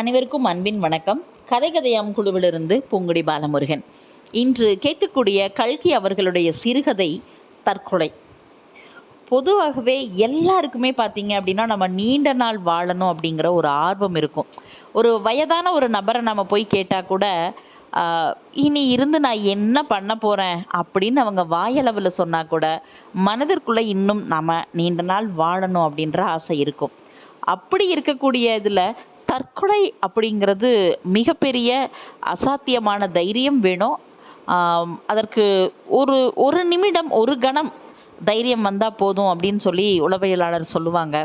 அனைவருக்கும் அன்பின் வணக்கம். கதை கதையாம் குழுவிலிருந்து பூங்குடி பாலமுருகன். இன்று கேட்கக்கூடிய கல்கி அவர்களுடைய சிறுகதை தற்கொலை. பொதுவாகவே எல்லாருக்குமே பார்த்தீங்க அப்படின்னா நம்ம நீண்ட நாள் வாழணும் அப்படிங்கிற ஒரு ஆர்வம் இருக்கும். ஒரு வயதான ஒரு நபரை நம்ம போய் கேட்டால் கூட இனி இருந்து நான் என்ன பண்ண போகிறேன் அப்படின்னு அவங்க வாயளவில் சொன்னால் கூட மனதிற்குள்ளே இன்னும் நம்ம நீண்ட நாள் வாழணும் அப்படின்ற ஆசை இருக்கும். அப்படி இருக்கக்கூடிய இதில் தற்கொலை அப்படிங்கிறது மிகப்பெரிய அசாத்தியமான தைரியம் வேணும். அதற்கு ஒரு ஒரு நிமிடம் ஒரு கணம் தைரியம் வந்தால் போதும் அப்படின்னு சொல்லி உளவியலாளர் சொல்லுவாங்க.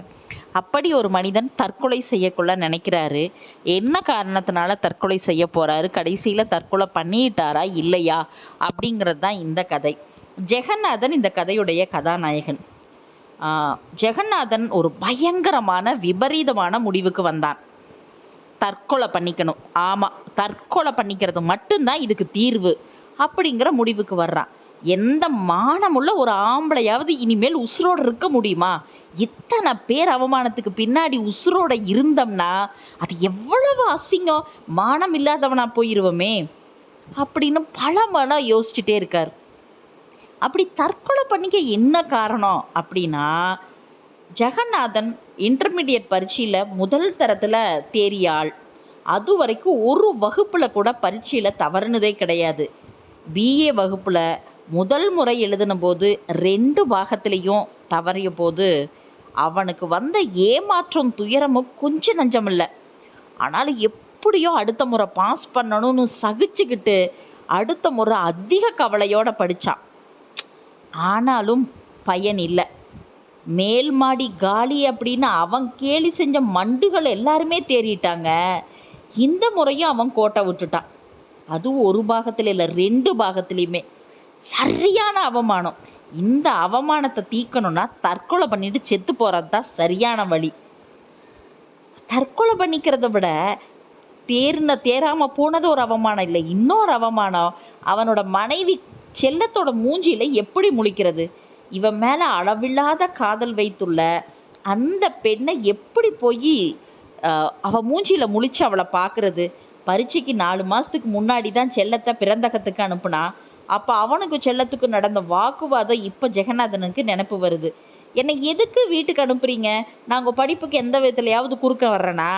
அப்படி ஒரு மனிதன் தற்கொலை செய்யக்குள்ள நினைக்கிறாரு. என்ன காரணத்தினால தற்கொலை செய்ய போறாரு? கடைசியில் தற்கொலை பண்ணிட்டாரா? இல்லையா? அப்படிங்கிறது தான் இந்த கதை. ஜெகநாதன் இந்த கதையுடைய கதாநாயகன். ஜெகநாதன் ஒரு பயங்கரமான விபரீதமான முடிவுக்கு வந்தான். தற்கொலை பண்ணிக்கணும். ஆமாம் தற்கொலை பண்ணிக்கிறது மட்டும்தான் இதுக்கு தீர்வு அப்படிங்கிற முடிவுக்கு வர்றான். எந்த மானமுள்ள ஒரு ஆம்பளையாவது இனிமேல் உசுரோடு இருக்க முடியுமா? இத்தனை பேர் அவமானத்துக்கு பின்னாடி உசுரோட இருந்தோம்னா அது எவ்வளவு அசிங்கம். மானம் இல்லாதவனா போயிருவோமே அப்படின்னு பல மன யோசிச்சுட்டே இருக்கார். அப்படி தற்கொலை பண்ணிக்க என்ன காரணம் அப்படின்னா ஜெகநாதன் இன்டர்மீடியட் பரீட்சையில் முதல் தரத்தில் தேறிய ஆள். அது வரைக்கும் ஒரு வகுப்பில் கூட பரீட்சையில் தவறுனதே கிடையாது. பிஏ வகுப்பில் முதல் முறை எழுதின போது ரெண்டு பாகத்திலையும் தவறிய போது அவனுக்கு வந்த ஏமாற்றம் துயரமும் கொஞ்சம் நஞ்சம் இல்லை. ஆனாலும் எப்படியோ அடுத்த முறை பாஸ் பண்ணணும்னு சகிச்சுக்கிட்டு அடுத்த முறை அதிக கவலையோடு படிச்சான். ஆனாலும் பயன் இல்லை. மேல் மாடி காலி அப்படின்னு அவன் கேலி செஞ்ச மண்டுகள் எல்லாருமே தேறிட்டாங்க. இந்த முறையும் அவன் கோட்டை விட்டுட்டான். அதுவும் ஒரு பாகத்தில் இல்லை ரெண்டு பாகத்துலேயுமே. சரியான அவமானம். இந்த அவமானத்தை தீக்கணும்னா தற்கொலை பண்ணிட்டு செத்து போகிறது தான் சரியான வழி. தற்கொலை பண்ணிக்கிறத விட தேர்ன தேராம போனது ஒரு அவமானம் இல்லை. இன்னொரு அவமானம் அவனோட மனைவி செல்லத்தோட மூஞ்சியில எப்படி முழிக்கிறது? இவன் மேல அளவில்லாத காதல் வைத்துள்ள அந்த பெண்ணை எப்படி போய் அவள் மூஞ்சியில் முழிச்சு அவளை பார்க்கறது பரீட்சைக்கு நாலு மாதத்துக்கு முன்னாடி தான் செல்லத்தை பிறந்தகத்துக்கு அனுப்புனா அப்போ அவனுக்கு செல்லத்துக்கு நடந்த வாக்குவாதம் இப்போ ஜெகநாதனுக்கு நினைப்பு வருது. என்னை எதுக்கு வீட்டுக்கு அனுப்புறீங்க? நான் படிப்புக்கு எந்த விதத்துலையாவது குறுக்க வர்றேனா?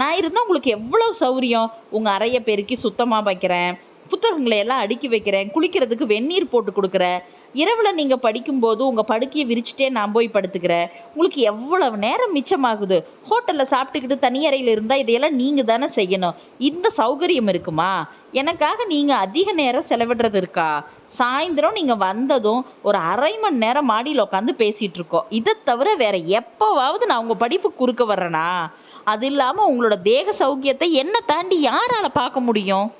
நான் இருந்தால் உங்களுக்கு எவ்வளோ சௌரியம்? உங்கள் அறைய பெருக்கி சுத்தமாக வைக்கிறேன் புத்தகங்களை எல்லாம் அடுக்கி வைக்கிறேன் குளிக்கிறதுக்கு வெந்நீர் போட்டு கொடுக்குறேன் இரவில் நீங்கள் படிக்கும்போது உங்கள் படுக்கையை விரிச்சிட்டே நான் போய் படுத்துக்கிறேன் உங்களுக்கு எவ்வளவு நேரம் மிச்சமாகுது? ஹோட்டலில் சாப்பிட்டுக்கிட்டு தனியறையில் இருந்தால் இதையெல்லாம் நீங்கள் தானே செய்யணும். இந்த சௌகரியம் இருக்குமா? எனக்காக நீங்கள் அதிக நேரம் செலவிடுறது இருக்கா? சாயந்தரம் நீங்கள் வந்ததும் ஒரு அரை மணி நேரம் மாடியில் உட்காந்து பேசிகிட்டு இருக்கோம். இதை தவிர வேறு எப்போவாவது நான் உங்கள் படிப்பு குறுக்க வர்றேனா? அது இல்லாமல் உங்களோட தேக சௌக்கியத்தை என்ன தாண்டி யாரால் பார்க்க முடியும்?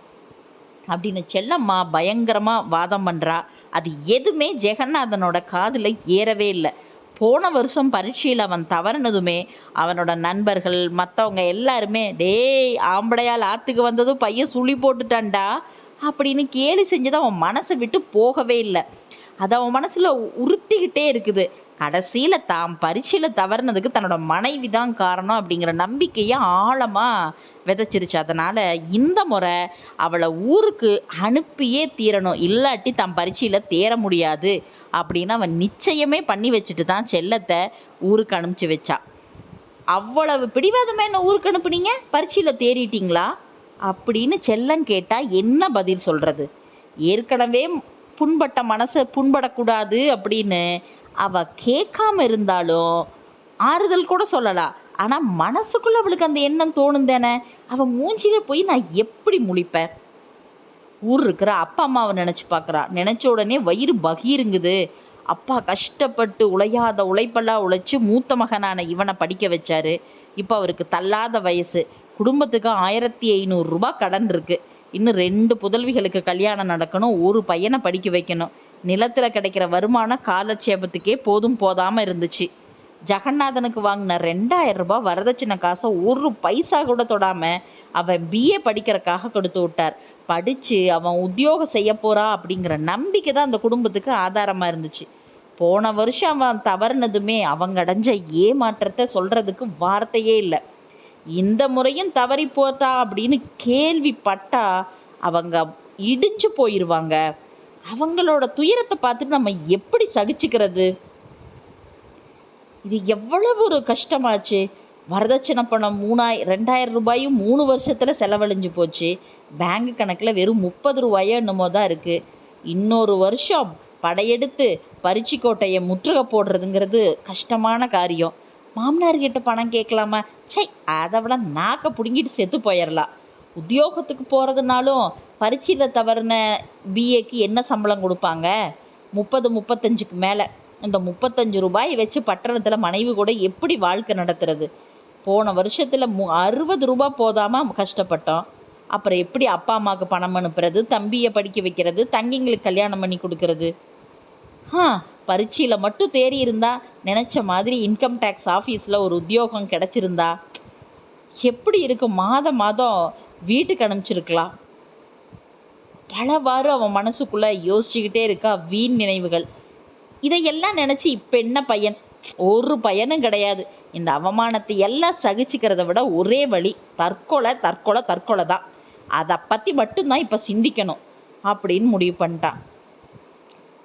அப்படின்னு செல்லம்மா பயங்கரமாக வாதம் பண்ணுறா அது எதுவுமே ஜெகநாதனோட காதில் ஏறவே இல்லை. போன வருஷம் பரீட்சையில் அவன் தவறினதுமே அவனோட நண்பர்கள் மற்றவங்க எல்லாருமே டேய் ஆம்படையால் ஆற்றுக்கு வந்ததும் பையன் சுழி போட்டுட்டான்டா அப்படின்னு கேலி செஞ்சது அவன் மனசை விட்டு போகவே இல்லை. அது அவன் மனசில் உறுத்திக்கிட்டே இருக்குது. கடைசியில் தாம் பரீட்சையில் தவறுனதுக்கு தன்னோட மனைவி தான் காரணம் அப்படிங்கிற நம்பிக்கையை ஆழமாக விதைச்சிருச்சு. அதனால் இந்த முறை அவளை ஊருக்கு அனுப்பியே தீரணும். இல்லாட்டி தாம் பரீட்சையில் தேர முடியாது அப்படின்னு அவன் நிச்சயமே பண்ணி வச்சுட்டு தான் செல்லத்தை ஊருக்கு அனுப்பிச்சு வச்சா. அவ்வளவு பிடிவாதமா என்ன ஊருக்கு அனுப்புனீங்க? பரீட்சையில் தேறிட்டீங்களா? அப்படின்னு செல்லம் கேட்டால் என்ன பதில் சொல்கிறது ஏற்கனவே புண்பட்ட மனசை புண்படக்கூடாது அப்படின்னு அவள் கேட்காம இருந்தாலும் ஆறுதல் கூட சொல்லலாம் ஆனால் மனசுக்குள்ள அவளுக்கு அந்த எண்ணம் தோணும் தானே? அவள் மூஞ்சில போய் நான் எப்படி முழிப்பேன்? ஊர் இருக்கிற அப்பா அம்மாவை நினச்சி பார்க்கறா. நினச்ச உடனே வயிறு பகீருங்குது. அப்பா கஷ்டப்பட்டு உழையாத உழைப்பெல்லாம் உழைச்சி மூத்த மகனான இவனை படிக்க வச்சாரு. இப்போ அவருக்கு தள்ளாத வயசு. குடும்பத்துக்கு ஆயிரத்தி ஐநூறுரூபா கடன் இருக்குது இன்னும் ரெண்டு புதல்விகளுக்கு கல்யாணம் நடக்கணும். ஒரு பையனை படிக்க வைக்கணும். நிலத்தில் கிடைக்கிற வருமானம் காலட்சேபத்துக்கே போதும் போதாம இருந்துச்சு. ஜெகநாதனுக்கு வாங்கின ரெண்டாயிரம் ரூபாய் வரதட்சணை காசை ஒரு பைசா கூட தொடாம அவன் பிஏ படிக்கிறக்காக கொடுத்து விட்டார். படித்து அவன் உத்தியோகம் செய்ய போறா அப்படிங்கிற நம்பிக்கை தான் அந்த குடும்பத்துக்கு ஆதாரமா இருந்துச்சு. போன வருஷம் அவன் தவறுனதுமே அவங்க அடைஞ்ச ஏமாற்றத்தை சொல்றதுக்கு வார்த்தையே இல்லை. இந்த முறையும் தவறி போட்டா அப்படின்னு கேள்விப்பட்டா அவங்க இடிஞ்சு போயிருவாங்க. அவங்களோட துயரத்தை பார்த்துட்டு நம்ம எப்படி சகிச்சுக்கிறது? இது எவ்வளவு ஒரு கஷ்டமாச்சு. வரதட்சணை பணம் மூணாய் ரெண்டாயிரம் ரூபாயும் மூணு வருஷத்தில் செலவழிஞ்சு போச்சு. பேங்க் கணக்கில் வெறும் முப்பது ரூபாயோ என்னமோ தான் இருக்குது இன்னொரு வருஷம் படையெடுத்து பரிச்சிக்கோட்டையை முற்றுகை போடுறதுங்கிறது கஷ்டமான காரியம். மாமனார்கிட்ட பணம் கேட்கலாமா? சை அதை விட நாக்கை பிடுங்கிட்டு செத்து போயிடலாம் உத்தியோகத்துக்கு போகிறதுனாலும் பரீட்சையில் தவறின பிஏக்கு என்ன சம்பளம் கொடுப்பாங்க? முப்பது முப்பத்தஞ்சுக்கு மேலே. இந்த முப்பத்தஞ்சு ரூபாய் வச்சு பட்டணத்தில் மனைவி கூட எப்படி வாழ்க்கை நடத்துறது? போன வருஷத்தில் மு அறுபது ரூபாய் போதாமல் கஷ்டப்பட்டோம். அப்புறம் எப்படி அப்பா அம்மாவுக்கு பணம் அனுப்புறது? தம்பியை படிக்க வைக்கிறது? தங்கிங்களுக்கு கல்யாணம் பண்ணி கொடுக்கறது? ஆ பரீட்சையில் மட்டும் தேறி இருந்தா நினச்ச மாதிரி இன்கம் டேக்ஸ் ஆஃபீஸில் ஒரு உத்தியோகம் கிடச்சிருந்தா? எப்படி இருக்கும் மாதம் மாதம் வீட்டுக்கு அனுப்பிச்சிருக்கலாம். பலவாறு அவன் மனசுக்குள்ள யோசிச்சுக்கிட்டே இருக்கா வீண் நினைவுகள். இதையெல்லாம் நினைச்சு இப்ப என்ன பையன்? ஒரு பயனும் கிடையாது. இந்த அவமானத்தை எல்லாம் சகிச்சுக்கிறத விட ஒரே வழி தற்கொலை தற்கொலை தற்கொலை தான். அதை பற்றி மட்டும்தான் இப்போ சிந்திக்கணும் அப்படின்னு முடிவு பண்ணிட்டான்.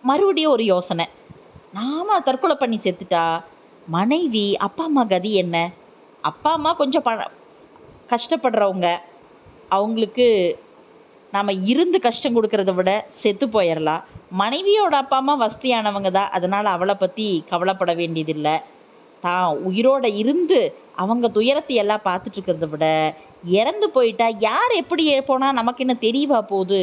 மறுபடியும் ஒரு யோசனை. நாம தற்கொலை பண்ணி செத்துட்டா மனைவி அப்பா அம்மா கதி என்ன? அப்பா அம்மா கொஞ்சம் ப கஷ்டப்படுறவங்க. அவங்களுக்கு நாம் இருந்து கஷ்டம் கொடுக்கறத விட செத்து போயிடலாம் மனைவியோட அப்பா அம்மா வசதியானவங்க தான். அதனால் அவளை பற்றி கவலைப்பட வேண்டியதில்லை. தான் உயிரோட இருந்து அவங்க துயரத்தை எல்லாம் பார்த்துட்ருக்கிறத விட இறந்து போயிட்டா யார் எப்படி போனால் நமக்கு என்ன தெரியவா போகுது?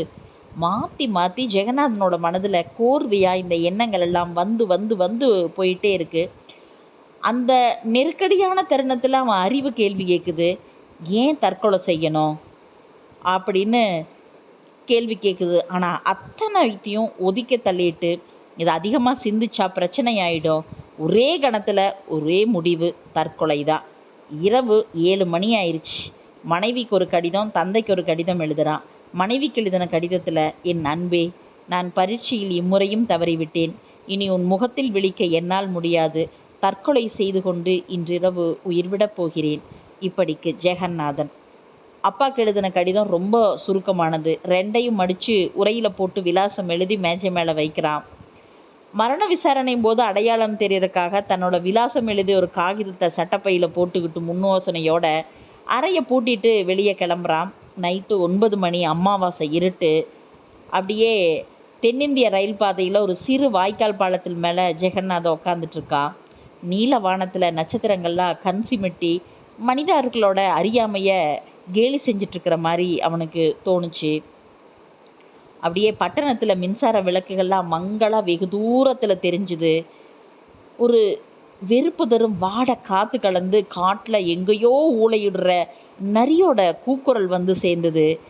மாற்றி மாற்றி ஜெகநாதனோட மனதில் கோர்வையாக இந்த எண்ணங்கள் எல்லாம் வந்து வந்து வந்து போயிட்டே இருக்குது அந்த நெருக்கடியான தருணத்தில் அவன் அறிவு கேள்வி கேட்குது ஏன் தற்கொலை செய்யணும்? அப்படின்னு கேள்வி கேட்குது ஆனால் அத்தனை வைத்தியம் ஒதுக்க தள்ளிட்டு இது அதிகமாக சிந்திச்சா பிரச்சனை ஆகிடும் ஒரே கணத்தில் ஒரே முடிவு தற்கொலை தான் இரவு ஏழு மணி ஆயிருச்சு. மனைவிக்கு ஒரு கடிதம் தந்தைக்கு ஒரு கடிதம் எழுதுகிறான் மனைவிக்கு எழுதின கடிதத்தில் என் அன்பே நான் பரீட்சையில் இம்முறையும் தவறிவிட்டேன். இனி உன் முகத்தில் விழிக்க என்னால் முடியாது. தற்கொலை செய்து கொண்டு இன்றிரவு உயிர்விடப் போகிறேன். இப்படிக்கு ஜெகநாதன். அப்பாக்கு எழுதின கடிதம் ரொம்ப சுருக்கமானது. ரெண்டையும் மடித்து உரையில் போட்டு விலாசம் எழுதி மேஜை மேலே வைக்கிறான். மரண விசாரணை போது அடையாளம் தெரியறதுக்காக தன்னோட விலாசம் எழுதி ஒரு காகிதத்தை சட்டப்பையில் போட்டுக்கிட்டு முன்னோசனையோட அறையை பூட்டிட்டு வெளியே கிளம்புறான். நைட்டு ஒன்பது மணி அமாவாசை இருட்டு. அப்படியே தென்னிந்திய ரயில் பாதையில் ஒரு சிறு வாய்க்கால் பாலத்தில் மேலே ஜெகநாத உட்காந்துட்டு நீல வானத்தில் நட்சத்திரங்கள்லாம் கண் சிமிட்டி மனிதர்களோட அறியாமையை கேலி செஞ்சிட்ருக்கிற மாதிரி அவனுக்கு தோணுச்சு. அப்படியே பட்டணத்தில் மின்சார விளக்குகள்லாம் மங்களா வெகு தூரத்தில் தெரிஞ்சுது. ஒரு வெறுப்பு தரும் வாட காற்று கலந்து காட்டில் எங்கேயோ ஊழையிடுற நரியோட கூக்குரல் வந்து சேர்ந்தது.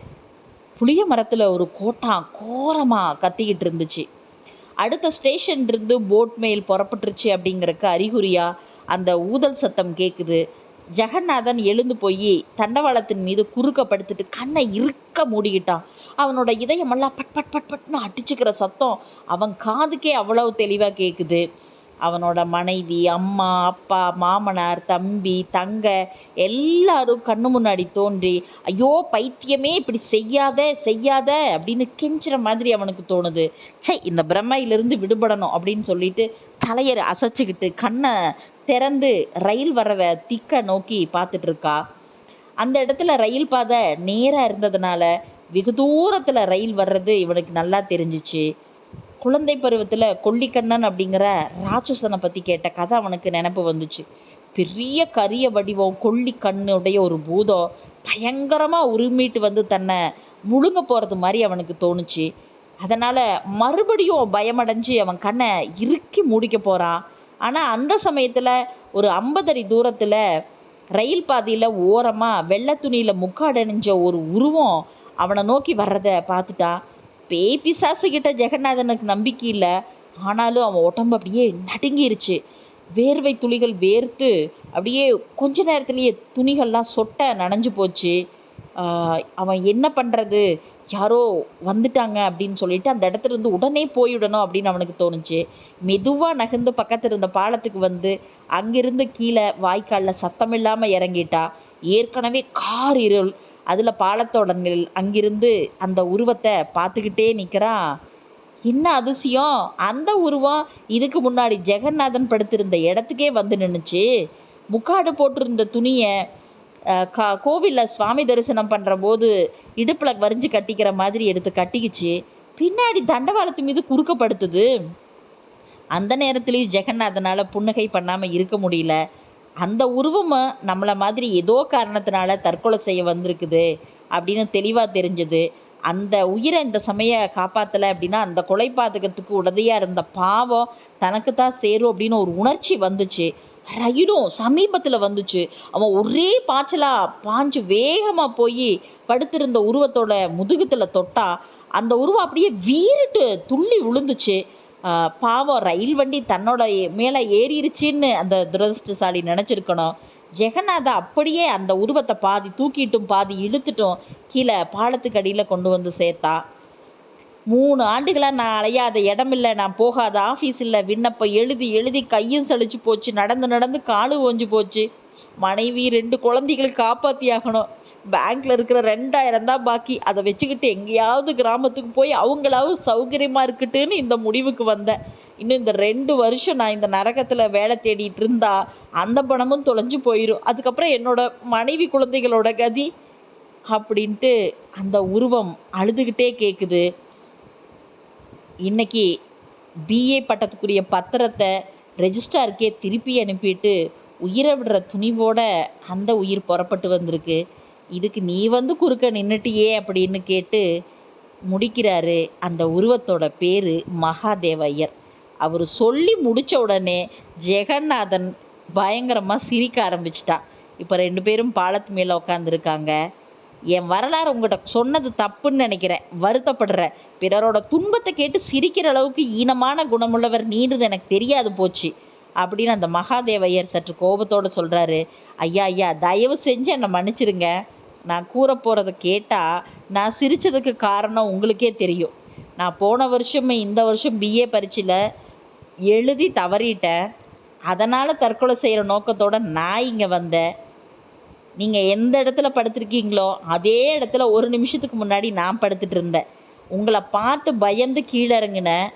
புளிய மரத்தில் ஒரு கோட்டான் கோரமாக கத்திக்கிட்டு இருந்துச்சு. அடுத்த ஸ்டேஷன் இருந்து போட் மேல் புறப்பட்டுருச்சு அப்படிங்கறக்கு அறிகுறியாக அந்த ஊதல் சத்தம் கேட்குது ஜெகநாதன் எழுந்து போய் தண்டவாளத்தின் மீது குறுக்க படுத்துட்டு கண்ணை இறுக்க மூடிக்கிட்டான். அவனோட இதயமெல்லாம் பட் பட் பட் பட்னு அடிச்சுக்கிற சத்தம் அவன் காதுக்கே அவ்வளவு தெளிவாக கேட்குது அவனோட மனைவி அம்மா அப்பா மாமனார் தம்பி தங்க எல்லாரும் கண்ணு முன்னாடி தோன்றி ஐயோ பைத்தியமே இப்படி செய்யாத செய்யாத அப்படின்னு கெஞ்சுற மாதிரி அவனுக்கு தோணுது. ச்சை இந்த பிரம்மையிலிருந்து விடுபடணும் அப்படின்னு சொல்லிட்டு தலையை அசைச்சிக்கிட்டு கண்ணை திறந்து ரயில் வரவை திக்க நோக்கி பார்த்துட்ருக்கா. அந்த இடத்துல ரயில் பாதை நேராக இருந்ததுனால வெகு தூரத்தில் ரயில் வர்றது இவனுக்கு நல்லா தெரிஞ்சிச்சு. குழந்தை பருவத்தில் கொல்லிக்கண்ணன் அப்படிங்கிற ராட்சசனை பற்றி கேட்ட கதை அவனுக்கு நினப்பு வந்துச்சு. பெரிய கரிய வடிவம் கொல்லிக்கண்ணுடைய ஒரு பூதம் பயங்கரமாக உருமிட்டு வந்து தன்னை முழுங்க போகிறது மாதிரி அவனுக்கு தோணுச்சு. அதனால் மறுபடியும் பயமடைஞ்சு அவன் கண்ணை இறுக்கி மூடிக்க போகிறான் ஆனால் அந்த சமயத்தில் ஒரு ஐம்பதடி தூரத்தில் ரயில் பாதையில் ஓரமாக வெள்ளை துணியில் முக்காடணிஞ்ச ஒரு உருவம் அவனை நோக்கி வர்றத பார்த்துட்டான். பேய் பிசாசுகிட்ட ஜெகநாதனுக்கு நம்பிக்கை இல்லை. ஆனாலும் அவன் உடம்பு அப்படியே நடுங்கிருச்சு. வேர்வை துளிகள் வேர்த்து அப்படியே கொஞ்ச நேரத்துலேயே துணிகள்லாம் சொட்ட நனைஞ்சு போச்சு. அவன் என்ன பண்ணுறது யாரோ வந்துட்டாங்க அப்படின்னு சொல்லிட்டு அந்த இடத்துல இருந்து உடனே போயிடணும் அப்படின்னு அவனுக்கு தோணுச்சு. மெதுவாக நகர்ந்து பக்கத்தில் இருந்த பாலத்துக்கு வந்து அங்கிருந்து கீழே வாய்க்காலில் சத்தம் இல்லாமல் இறங்கிட்டா. ஏற்கனவே கார் இருள். அதில் பாலத்தோட நிழல். அங்கிருந்து அந்த உருவத்தை பார்த்துக்கிட்டே நிற்கிறான் என்ன அதிசயம்? அந்த உருவம் இதுக்கு முன்னாடி ஜெகநாதன் படுத்திருந்த இடத்துக்கே வந்து நின்றுச்சு முக்காடு போட்டிருந்த துணியை கா கோவிலில் சுவாமி தரிசனம் பண்ணுற போது இடுப்பில் வரிஞ்சு கட்டிக்கிற மாதிரி எடுத்து கட்டிக்கிச்சு. பின்னாடி தண்டவாளத்து மீது குறுக்கப்படுத்துது. அந்த நேரத்துலேயும் ஜெகநாதனால் புன்னகை பண்ணாமல் இருக்க முடியல. அந்த உருவம் நம்மளை மாதிரி ஏதோ காரணத்தினால தற்கொலை செய்ய வந்திருக்குது அப்படின்னு தெளிவாக தெரிஞ்சது. அந்த உயிரை இந்த சமய காப்பாற்றலை அப்படின்னா அந்த கொலை பாதகத்துக்கு உடதையாக இருந்த பாவம் தனக்கு தான் சேரும் அப்படின்னு ஒரு உணர்ச்சி வந்துச்சு. ரயிலும் சமீபத்தில் வந்துச்சு. அவன் ஒரே பாய்ச்சலாக பாஞ்சு வேகமாக போய் படுத்திருந்த உருவத்தோட முதுகுத்தில் தொட்டா அந்த உருவம் அப்படியே வீறிட்டு துள்ளி விழுந்துச்சு. பாவம் ரயில் வண்டி தன்னோட மேலே ஏறிடுச்சின்னு அந்த துரதிருஷ்டசாலி நினச்சிருக்கணும். ஜெகநாத அப்படியே அந்த உருவத்தை பாதி தூக்கிட்டும் பாதி இழுத்துட்டும் கீழே பாலத்துக்கு அடியில் கொண்டு வந்து சேர்த்தா. மூணு ஆண்டுகளாக நான் அலையாத இடமில்ல நான் போகாத ஆஃபீஸ் இல்லை. விண்ணப்பம் எழுதி எழுதி கையும் சளிச்சு போச்சு. நடந்து நடந்து காலு ஓஞ்சு போச்சு. மனைவி ரெண்டு குழந்தைகள் காப்பாற்றி ஆகணும். பேங்க்கில் இருக்கிற ரெண்டாயிரம் தான் பாக்கி. அதை வச்சுக்கிட்டு எங்கேயாவது கிராமத்துக்கு போய் அவங்களாவது சௌகரியமாக இருக்கட்டுன்னு இந்த முடிவுக்கு வந்தேன். இன்னும் இந்த ரெண்டு வருஷம் நான் இந்த நரகத்தில் வேலை தேடிட்டு இருந்தா அந்த பணமும் தொலைஞ்சு போயிடும் அதுக்கப்புறம் என்னோட மனைவி குழந்தைகளோட கதி அப்படின்ட்டு அந்த உருவம் அழுதுகிட்டே கேட்குது இன்னைக்கு பிஏ பட்டத்துக்குரிய பத்திரத்தை ரெஜிஸ்ட்ராருக்கே திருப்பி அனுப்பிட்டு உயிரை விடுற துணிவோட அந்த உயிர் புறப்பட்டு வந்திருக்கு. இதுக்கு நீ வந்து குறுக்க நின்றுட்டியே அப்படின்னு கேட்டு முடிக்கிறாரு அந்த உருவத்தோட பேர் மகாதேவையர் அவர் சொல்லி முடித்த உடனே ஜெகநாதன் பயங்கரமாக சிரிக்க ஆரம்பிச்சிட்டான். இப்போ ரெண்டு பேரும் பாலத்து மேலே உட்காந்துருக்காங்க என் வரலாறு உங்கள்கிட்ட சொன்னது தப்புன்னு நினைக்கிறேன். வருத்தப்படுறேன். பிறரோட துன்பத்தை கேட்டு சிரிக்கிற அளவுக்கு ஈனமான குணமுள்ளவர் நீன்றது எனக்கு தெரியாது போச்சு. அப்படின்னு அந்த மகாதேவையர் சற்று கோபத்தோடு சொல்கிறாரு ஐயா ஐயா தயவு செஞ்சு என்னை மன்னிச்சிடுங்க. நான் கூற போகிறத கேட்டால் நான் சிரித்ததுக்கு காரணம் உங்களுக்கே தெரியும். நான் போன வருஷமே இந்த வருஷம் பிஏ பரீட்சையில் எழுதி தவறிட்டேன். அதனால் தற்கொலை செய்கிற நோக்கத்தோட நான் இங்கே வந்தேன். நீங்கள் எந்த இடத்துல படுத்திருக்கீங்களோ அதே இடத்துல ஒரு நிமிஷத்துக்கு முன்னாடி நான் படுத்துட்டு இருந்தேன். உங்களை பார்த்து பயந்து கீழே இறங்கினேன்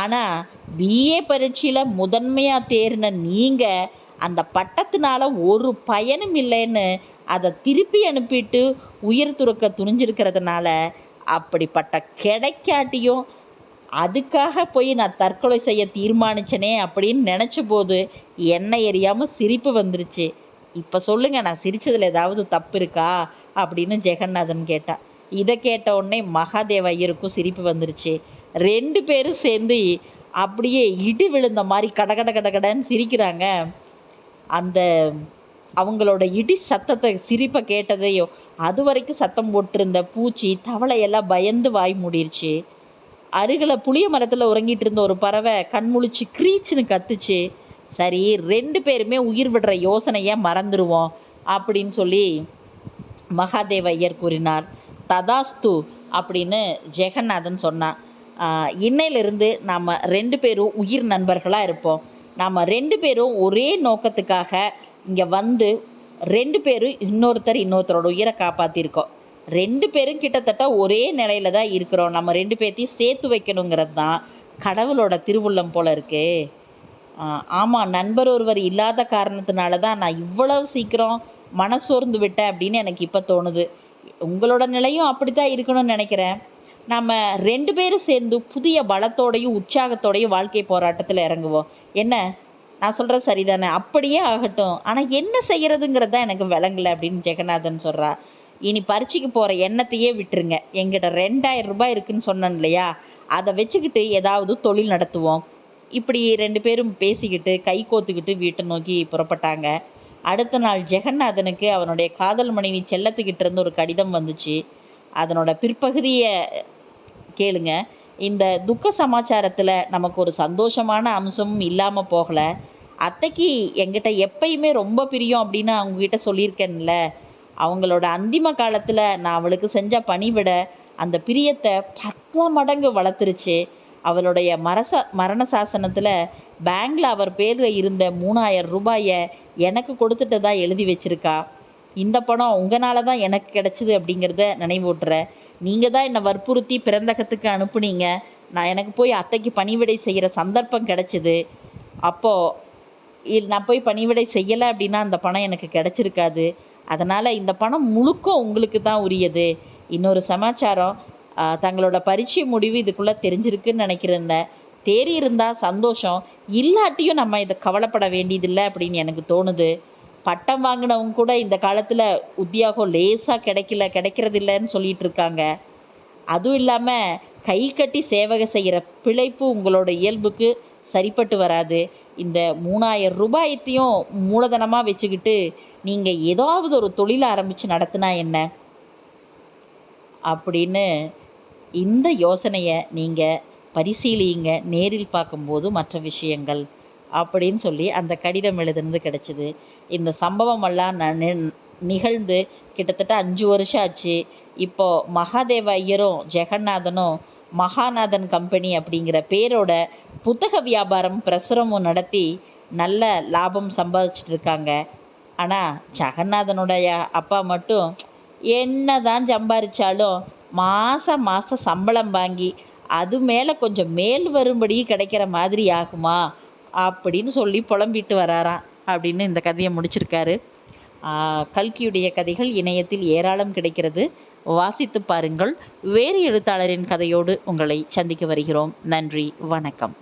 ஆனால் பிஏ பரீட்சையில் முதன்மையாக தேறின நீங்கள் அந்த பட்டத்தினால ஒரு பயனும் இல்லைன்னு அதை திருப்பி அனுப்பிட்டு உயிர் துறக்க துணிஞ்சிருக்கிறதுனால அப்படிப்பட்ட கிடைக்காட்டியும் அதுக்காக போய் நான் தற்கொலை செய்ய தீர்மானிச்சனே அப்படின்னு நினச்ச போது என்ன எறியாமல் சிரிப்பு வந்துருச்சு. இப்போ சொல்லுங்க நான் சிரிச்சதில் ஏதாவது தப்பு இருக்கா? அப்படின்னு ஜெகநாதன் கேட்டான் இதை கேட்ட உடனே மகாதேவ ஐயருக்கும் சிரிப்பு வந்துருச்சு. ரெண்டு பேரும் சேர்ந்து அப்படியே இடி விழுந்த மாதிரி கடகட கடகடன்னு சிரிக்கிறாங்க. அந்த அவங்களோட இடி சத்தத்தை சிரிப்பை கேட்டதையோ அது வரைக்கும் சத்தம் போட்டிருந்த பூச்சி தவளை எல்லாம் பயந்து வாய் மூடிருச்சு. அருகில் புளிய மரத்தில் உறங்கிட்டு இருந்த ஒரு பறவை கண்முழிச்சு க்ரீச்சுன்னு கத்துச்சு. சரி ரெண்டு பேருமே உயிர் விடுற யோசனையை மறந்துடுவோம் அப்படின்னு சொல்லி மகாதேவ ஐயர் கூறினார். ததாஸ்து அப்படின்னு ஜெகநாதன் சொன்னான். இன்னையிலிருந்து நாம் ரெண்டு பேரும் உயிர் நண்பர்களாக இருப்போம். நாம் ரெண்டு பேரும் ஒரே நோக்கத்துக்காக இங்கே வந்து ரெண்டு பேரும் இன்னொருத்தர் இன்னொருத்தரோட உயிரை காப்பாற்றிருக்கோம் ரெண்டு பேரும் கிட்டத்தட்ட ஒரே நிலையில தான் இருக்கிறோம். நம்ம ரெண்டு பேர்த்தையும் சேர்த்து வைக்கணுங்கிறது தான் கடவுளோட திருவுள்ளம் போல இருக்குது ஆமாம் நண்பர் ஒருவர் இல்லாத காரணத்தினால தான் நான் இவ்வளவு சீக்கிரம் மனசோர்ந்து விட்டேன் அப்படின்னு எனக்கு இப்போ தோணுது. உங்களோட நிலையும் அப்படித்தான் இருக்கணும்னு நினைக்கிறேன். நம்ம ரெண்டு பேரும் சேர்ந்து புதிய பலத்தோடையும் உற்சாகத்தோடையும் வாழ்க்கை போராட்டத்தில் இறங்குவோம். என்ன? நான் சொல்கிறது சரிதானே? அப்படியே ஆகட்டும். ஆனால் என்ன செய்கிறதுங்கிறது தான் எனக்கு விளங்கலை அப்படின்னு ஜெகநாதன் சொல்கிறா இனி பரீட்சைக்கு போகிற எண்ணத்தையே விட்டுருங்க. எங்கிட்ட ரெண்டாயிரம் ரூபாய் இருக்குன்னு சொன்னேன் இல்லையா? அதை வச்சுக்கிட்டு ஏதாவது தொழில் நடத்துவோம். இப்படி ரெண்டு பேரும் பேசிக்கிட்டு கை கோத்துக்கிட்டு வீட்டை நோக்கி புறப்பட்டாங்க. அடுத்த நாள் ஜெகநாதனுக்கு அவனுடைய காதல் மனைவி செல்லத்துக்கிட்ட இருந்து ஒரு கடிதம் வந்துச்சு. அதனோட பிற்பகுதியை கேளுங்க. இந்த துக்க சமாச்சாரத்தில் நமக்கு ஒரு சந்தோஷமான அம்சமும் இல்லாமல் போகலை. அத்தைக்கு எங்கிட்ட எப்பயுமே ரொம்ப பிரியம் அப்படின்னு அவங்ககிட்ட சொல்லியிருக்கேன்ல. அவங்களோட அந்திம காலத்தில் நான் அவளுக்கு செஞ்ச பணிவிட அந்த பிரியத்தை பத்து மடங்கு வளர்த்துருச்சு. அவளுடைய மரச மரண சாசனத்தில் பேங்கில் அவர் பேரில் இருந்த மூணாயிரம் ரூபாயை எனக்கு கொடுத்துட்டதா எழுதி வச்சிருக்கா. இந்த பணம் உங்களால தான் எனக்கு கிடச்சிது அப்படிங்கிறத நினைவூட்டுறேன் நீங்கள் தான் என்னை வற்புறுத்தி பிறந்தகத்துக்கு அனுப்புனீங்க. நான் எனக்கு போய் அத்தைக்கு பணிவிடை செய்கிற சந்தர்ப்பம் கிடைச்சிது. அப்போது நான் போய் பணிவிடை செய்யலை அப்படின்னா அந்த பணம் எனக்கு கிடச்சிருக்காது. அதனால் இந்த பணம் முழுக்க உங்களுக்கு தான் உரியது. இன்னொரு சமாச்சாரம் தங்களோட பரீட்சை முடிவு இதுக்குள்ளே தெரிஞ்சிருக்குன்னு நினைக்கிறேன் தேறி இருந்தால் சந்தோஷம். இல்லாட்டியும் நம்ம இதை கவலைப்பட வேண்டியதில்லை அப்படின்னு எனக்கு தோணுது. பட்டம் வாங்கினவங்க கூட இந்த காலத்தில் உத்தியோகம் லேசாக கிடைக்கல கிடைக்கிறதில்லன்னு சொல்லிட்டு இருக்காங்க. அதுவும் இல்லாமல் கை கட்டி சேவகை செய்கிற பிழைப்பு உங்களோட இயல்புக்கு சரிப்பட்டு வராது. இந்த மூணாயிரம் ரூபாயத்தையும் மூலதனமாக வச்சுக்கிட்டு நீங்கள் ஏதாவது ஒரு தொழில் ஆரம்பித்து நடத்தினா என்ன? அப்படின்னு இந்த யோசனையை நீங்கள் பரிசீலியுங்க நேரில் பார்க்கும்போது மற்ற விஷயங்கள் அப்படின்னு சொல்லி அந்த கடிதம் எழுதுனது கிடச்சிது. இந்த சம்பவமெல்லாம் ந நி- நிகழ்ந்து கிட்டத்தட்ட அஞ்சு வருஷம் ஆச்சு. இப்போ மகாதேவ ஐயரும் ஜெகநாதனும் மகாநாதன் கம்பெனி அப்படிங்கிற பேரோட புத்தக வியாபாரம் பிரசுரமும் நடத்தி நல்ல லாபம் சம்பாதிச்சிட்டு இருக்காங்க. ஆனால் ஜெகநாதனுடைய அப்பா மட்டும் என்னதான் சம்பாதிச்சாலும் மாதம் மாதம் சம்பளம் வாங்கி அது மேலே கொஞ்சம் மேல் வரும்படி கிடைக்கிற மாதிரி ஆகுமா? அப்படின்னு சொல்லி புலம்பிட்டு வராராம். அப்படின்னு இந்த கதையை முடிச்சிருக்காரு. கல்கியுடைய கதைகள் இணையத்தில் ஏராளம் கிடைக்கிறது. வாசித்து பாருங்கள். வேறு எழுத்தாளரின் கதையோடு உங்களை சந்திக்க வருகிறோம். நன்றி வணக்கம்.